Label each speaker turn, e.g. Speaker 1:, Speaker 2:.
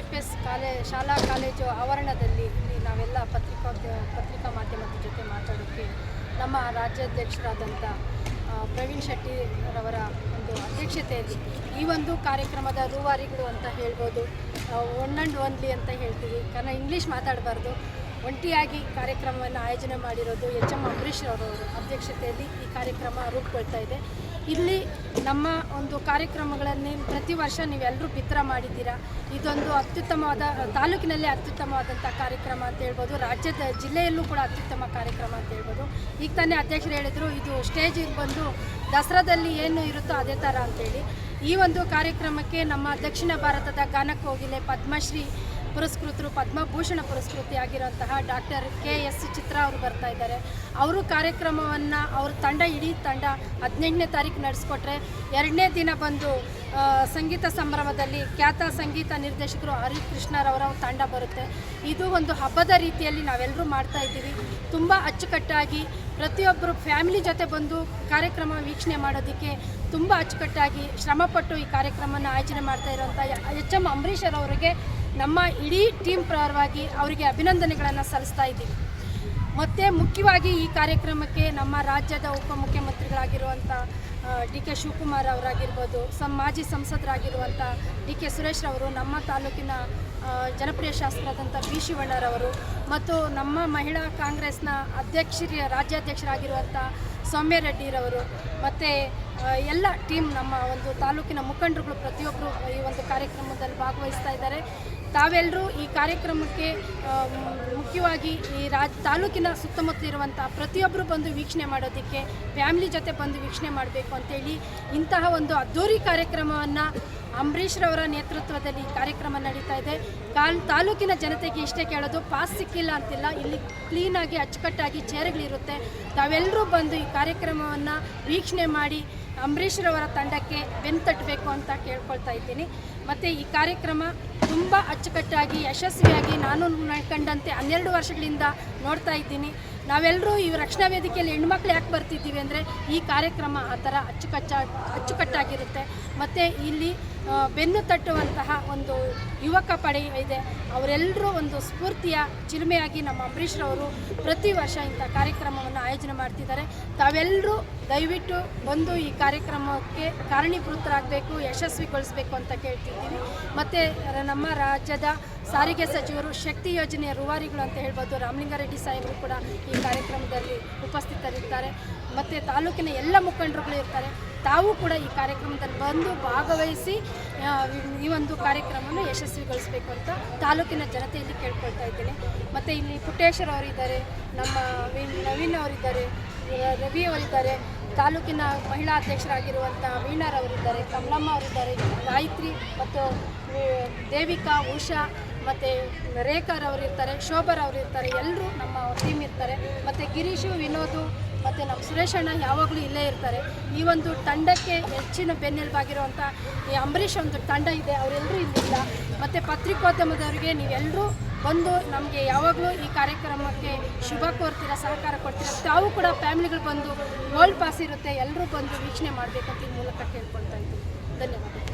Speaker 1: S S ಕಾಲೇ, ಶಾಲಾ college ಆವರಣದಲ್ಲಿ ಇಲ್ಲಿ ನಾವೆಲ್ಲ ಪತ್ರಿಕಾ ಪತ್ರಿಕಾ ಮಾಧ್ಯಮದ ಜೊತೆ ಮಾತಾಡೋಕ್ಕೆ ನಮ್ಮ ರಾಜ್ಯಾಧ್ಯಕ್ಷರಾದಂಥ ಪ್ರವೀಣ್ ಶೆಟ್ಟಿರವರ ಒಂದು ಅಧ್ಯಕ್ಷತೆಯಲ್ಲಿ ಈ ಒಂದು ಕಾರ್ಯಕ್ರಮದ ರೂವಾರಿಗಳು ಅಂತ ಹೇಳ್ಬೋದು. ಒನ್ ಆ್ಯಂಡ್ ಒನ್ಲಿ ಅಂತ ಹೇಳ್ತೀವಿ. ಕಾರಣ ಇಂಗ್ಲೀಷ್ ಮಾತಾಡಬಾರ್ದು. ಒಂಟಿಯಾಗಿ ಕಾರ್ಯಕ್ರಮವನ್ನು ಆಯೋಜನೆ ಮಾಡಿರೋದು ಎಚ್ ಎಂ ಅಂಬರೀಷ್ ಅವರವರು ಅಧ್ಯಕ್ಷತೆಯಲ್ಲಿ ಈ ಕಾರ್ಯಕ್ರಮ ರೂಪುಗೊಳ್ತಾ ಇದೆ. ಇಲ್ಲಿ ನಮ್ಮ ಒಂದು ಕಾರ್ಯಕ್ರಮಗಳಲ್ಲಿ ಪ್ರತಿ ವರ್ಷ ನೀವೆಲ್ಲರೂ ಬಿತ್ತರ ಮಾಡಿದ್ದೀರಾ? ಇದೊಂದು ಅತ್ಯುತ್ತಮವಾದ, ತಾಲೂಕಿನಲ್ಲಿ ಅತ್ಯುತ್ತಮವಾದಂಥ ಕಾರ್ಯಕ್ರಮ ಅಂತ ಹೇಳ್ಬೋದು, ರಾಜ್ಯದ ಜಿಲ್ಲೆಯಲ್ಲೂ ಕೂಡ ಅತ್ಯುತ್ತಮ ಕಾರ್ಯಕ್ರಮ ಅಂತ ಹೇಳ್ಬೋದು. ಈಗ ತಾನೇ ಅಧ್ಯಕ್ಷರು ಹೇಳಿದರು, ಇದು ಸ್ಟೇಜಿಗೆ ಬಂದು ದಸರಾದಲ್ಲಿ ಏನು ಇರುತ್ತೋ ಅದೇ ಥರ ಅಂತೇಳಿ ಈ ಒಂದು ಕಾರ್ಯಕ್ರಮಕ್ಕೆ ನಮ್ಮ ದಕ್ಷಿಣ ಭಾರತದ ಗಾನಕೋಗಿಲೆ ಪದ್ಮಶ್ರೀ ಪುರಸ್ಕೃತರು, ಪದ್ಮಭೂಷಣ ಪುರಸ್ಕೃತಿ ಆಗಿರುವಂತಹ ಡಾಕ್ಟರ್ ಕೆ ಎಸ್ ಚಿತ್ರ ಅವರು ಬರ್ತಾ ಇದ್ದಾರೆ. ಅವರು ಕಾರ್ಯಕ್ರಮವನ್ನು ಅವ್ರ ತಂಡ, ಇಡೀ ತಂಡ ಹದಿನೆಂಟನೇ ತಾರೀಕು ನಡೆಸ್ಕೊಟ್ರೆ ಎರಡನೇ ದಿನ ಬಂದು ಸಂಗೀತ ಸಂಭ್ರಮದಲ್ಲಿ ಖ್ಯಾತ ಸಂಗೀತ ನಿರ್ದೇಶಕರು ಹರಿಕೃಷ್ಣರವರ ತಂಡ ಬರುತ್ತೆ. ಇದು ಒಂದು ಹಬ್ಬದ ರೀತಿಯಲ್ಲಿ ನಾವೆಲ್ಲರೂ ಮಾಡ್ತಾ ಇದ್ದೀವಿ. ತುಂಬ ಅಚ್ಚುಕಟ್ಟಾಗಿ ಪ್ರತಿಯೊಬ್ಬರು ಫ್ಯಾಮಿಲಿ ಜೊತೆ ಬಂದು ಕಾರ್ಯಕ್ರಮ ವೀಕ್ಷಣೆ ಮಾಡೋದಕ್ಕೆ ತುಂಬ ಅಚ್ಚುಕಟ್ಟಾಗಿ ಶ್ರಮಪಟ್ಟು ಈ ಕಾರ್ಯಕ್ರಮವನ್ನು ಆಯೋಜನೆ ಮಾಡ್ತಾ ಇರುವಂಥ ಎಚ್ ಎಂ ಅಂಬರೀಷರ್ ಅವರಿಗೆ ನಮ್ಮ ಇಡೀ ಟೀಮ್ ಪರವಾಗಿ ಅವರಿಗೆ ಅಭಿನಂದನೆಗಳನ್ನು ಸಲ್ಲಿಸ್ತಾ ಇದ್ದೀವಿ. ಮತ್ತು ಮುಖ್ಯವಾಗಿ ಈ ಕಾರ್ಯಕ್ರಮಕ್ಕೆ ನಮ್ಮ ರಾಜ್ಯದ ಉಪಮುಖ್ಯಮಂತ್ರಿಗಳಾಗಿರುವಂಥ ಡಿ ಕೆ ಶಿವಕುಮಾರ್ ಅವರಾಗಿರ್ಬೋದು, ಸಂ ಮಾಜಿ ಸಂಸದರಾಗಿರುವಂಥ ಡಿ ಕೆ ಸುರೇಶ್ ಅವರು ನಮ್ಮ ತಾಲೂಕಿನ ಜನಪ್ರಿಯ ಶಾಸಕರಾದಂಥ ಬಿ ಶಿವಣ್ಣರವರು ಮತ್ತು ನಮ್ಮ ಮಹಿಳಾ ಕಾಂಗ್ರೆಸ್ನ ಅಧ್ಯಕ್ಷರ ರಾಜ್ಯಾಧ್ಯಕ್ಷರಾಗಿರುವಂಥ ಸೌಮ್ಯ ರೆಡ್ಡಿರವರು ಮತ್ತು ಎಲ್ಲ ಟೀಮ್ ನಮ್ಮ ಒಂದು ತಾಲೂಕಿನ ಮುಖಂಡರುಗಳು ಪ್ರತಿಯೊಬ್ಬರು ಈ ಒಂದು ಕಾರ್ಯಕ್ರಮದಲ್ಲಿ ಭಾಗವಹಿಸ್ತಾ ಇದ್ದಾರೆ. ತಾವೆಲ್ಲರೂ ಈ ಕಾರ್ಯಕ್ರಮಕ್ಕೆ ಮುಖ್ಯವಾಗಿ ಈ ರಾಜ್, ತಾಲೂಕಿನ ಸುತ್ತಮುತ್ತ ಇರುವಂಥ ಪ್ರತಿಯೊಬ್ಬರು ಬಂದು ವೀಕ್ಷಣೆ ಮಾಡೋದಕ್ಕೆ, ಫ್ಯಾಮಿಲಿ ಜೊತೆ ಬಂದು ವೀಕ್ಷಣೆ ಮಾಡಬೇಕು ಅಂತೇಳಿ ಇಂತಹ ಒಂದು ಅದ್ಧೂರಿ ಕಾರ್ಯಕ್ರಮವನ್ನು ಅಂಬರೀಷ್ರವರ ನೇತೃತ್ವದಲ್ಲಿ ಈ ಕಾರ್ಯಕ್ರಮ ನಡೀತಾ ಇದೆ. ಕಾಲ್ ತಾಲೂಕಿನ ಜನತೆಗೆ ಇಷ್ಟೇ ಕೇಳೋದು, ಪಾಸ್ ಸಿಕ್ಕಿಲ್ಲ ಅಂತಿಲ್ಲ, ಇಲ್ಲಿ ಕ್ಲೀನಾಗಿ ಅಚ್ಚುಕಟ್ಟಾಗಿ ಚೇರ್ಗಳಿರುತ್ತೆ ತಾವೆಲ್ಲರೂ ಬಂದು ಈ ಕಾರ್ಯಕ್ರಮವನ್ನು ವೀಕ್ಷಣೆ ಮಾಡಿ ಅಂಬರೀಷ್ರವರ ತಂಡಕ್ಕೆ ಬೆನ್ತಟ್ಟಬೇಕು ಅಂತ ಕೇಳ್ಕೊಳ್ತಾ ಇದ್ದೀನಿ. ಮತ್ತು ಈ ಕಾರ್ಯಕ್ರಮ ತುಂಬ ಅಚ್ಚುಕಟ್ಟಾಗಿ, ಯಶಸ್ವಿಯಾಗಿ ನಾನು ಕಂಡಂತೆ ಹನ್ನೆರಡು ವರ್ಷಗಳಿಂದ ನೋಡ್ತಾ ಇದ್ದೀನಿ. ನಾವೆಲ್ಲರೂ ಈ ರಕ್ಷಣಾ ವೇದಿಕೆಯಲ್ಲಿ ಹೆಣ್ಮಕ್ಳು ಯಾಕೆ ಬರ್ತಿದ್ದೀವಿ ಅಂದರೆ ಈ ಕಾರ್ಯಕ್ರಮ ಆ ಥರ ಅಚ್ಚುಕಟ್ಟಾಗಿರುತ್ತೆ. ಮತ್ತು ಇಲ್ಲಿ ಬೆನ್ನು ತಟ್ಟುವಂತಹ ಒಂದು ಯುವಕ ಪಡೆ ಇದೆ. ಅವರೆಲ್ಲರೂ ಒಂದು ಸ್ಫೂರ್ತಿಯ ಚಿಲುಮೆಯಾಗಿ ನಮ್ಮ ಅಂಬರೀಷ್ರವರು ಪ್ರತಿ ವರ್ಷ ಇಂಥ ಕಾರ್ಯಕ್ರಮವನ್ನು ಆಯೋಜನೆ ಮಾಡ್ತಿದ್ದಾರೆ. ತಾವೆಲ್ಲರೂ ದಯವಿಟ್ಟು ಬಂದು ಈ ಕಾರ್ಯಕ್ರಮಕ್ಕೆ ಕಾರಣೀಭೂತರಾಗಬೇಕು, ಯಶಸ್ವಿಗೊಳಿಸಬೇಕು ಅಂತ ಕೇಳ್ತಿದ್ದೀವಿ. ಮತ್ತು ನಮ್ಮ ರಾಜ್ಯದ ಸಾರಿಗೆ ಸಚಿವರು ಶಕ್ತಿ ಯೋಜನೆಯ ರೂವಾರಿಗಳು ಅಂತ ಹೇಳ್ಬೋದು. ರಾಮಲಿಂಗಾರೆಡ್ಡಿ ಸಾಹೇಬರು ಕೂಡ ಈ ಕಾರ್ಯಕ್ರಮದಲ್ಲಿ ಉಪಸ್ಥಿತರಿರ್ತಾರೆ ಮತ್ತು ತಾಲೂಕಿನ ಎಲ್ಲ ಮುಖಂಡರುಗಳು ಇರ್ತಾರೆ. ತಾವು ಕೂಡ ಈ ಕಾರ್ಯಕ್ರಮದಲ್ಲಿ ಬಂದು ಭಾಗವಹಿಸಿ ಈ ಒಂದು ಕಾರ್ಯಕ್ರಮವನ್ನು ಯಶಸ್ವಿಗೊಳಿಸಬೇಕು ಅಂತ ತಾಲೂಕಿನ ಜನತೆಯಲ್ಲಿ ಕೇಳ್ಕೊಳ್ತಾ ಇದ್ದೇನೆ. ಮತ್ತು ಇಲ್ಲಿ ಪುಟ್ಟೇಶ್ವರ ಅವರಿದ್ದಾರೆ, ನಮ್ಮ ನವೀನ್ ಅವರಿದ್ದಾರೆ ರವಿ ಅವರಿದ್ದಾರೆ. ತಾಲೂಕಿನ ಮಹಿಳಾ ಅಧ್ಯಕ್ಷರಾಗಿರುವಂಥ ವೀಣಾರವರಿದ್ದಾರೆ ಕಮಲಮ್ಮ ಅವರಿದ್ದಾರೆ, ಗಾಯತ್ರಿ ಮತ್ತು ದೇವಿಕಾ, ಉಷಾ ಮತ್ತು ರೇಖಾರ್ ಅವರು ಇರ್ತಾರೆ ಶೋಭರ್ ಅವರು ಇರ್ತಾರೆ ಎಲ್ಲರೂ ನಮ್ಮ ಟೀಮ್ ಇರ್ತಾರೆ. ಮತ್ತು ಗಿರೀಶು, ವಿನೋದು ಮತ್ತು ನಮ್ಮ ಸುರೇಶ್ ಅಣ್ಣ ಯಾವಾಗಲೂ ಇಲ್ಲೇ ಇರ್ತಾರೆ. ಈ ಒಂದು ತಂಡಕ್ಕೆ ಹೆಚ್ಚಿನ ಬೆನ್ನೆಲುಬಾಗಿರುವಂಥ ಈ ಅಂಬರೀಷ್ ಒಂದು ತಂಡ ಇದೆ. ಅವರೆಲ್ಲರೂ ಇಲ್ಲಿಲ್ಲ ಮತ್ತು ಪತ್ರಿಕೋದ್ಯಮದವರಿಗೆ ನೀವೆಲ್ಲರೂ ಬಂದು ನಮಗೆ ಯಾವಾಗಲೂ ಈ ಕಾರ್ಯಕ್ರಮಕ್ಕೆ ಶುಭ ಕೋರ್ತೀರಾ, ಸಹಕಾರ ಕೊಡ್ತೀರಾ, ತಾವು ಕೂಡ ಫ್ಯಾಮಿಲಿಗಳು ಬಂದು ಗೋಲ್ಡ್ ಪಾಸ್ ಇರುತ್ತೆ ಎಲ್ಲರೂ ಬಂದು ವೀಕ್ಷಣೆ ಮಾಡಬೇಕಂತ ಈ ಮೂಲಕ ಕೇಳ್ಕೊಳ್ತಾ ಇದ್ದೀನಿ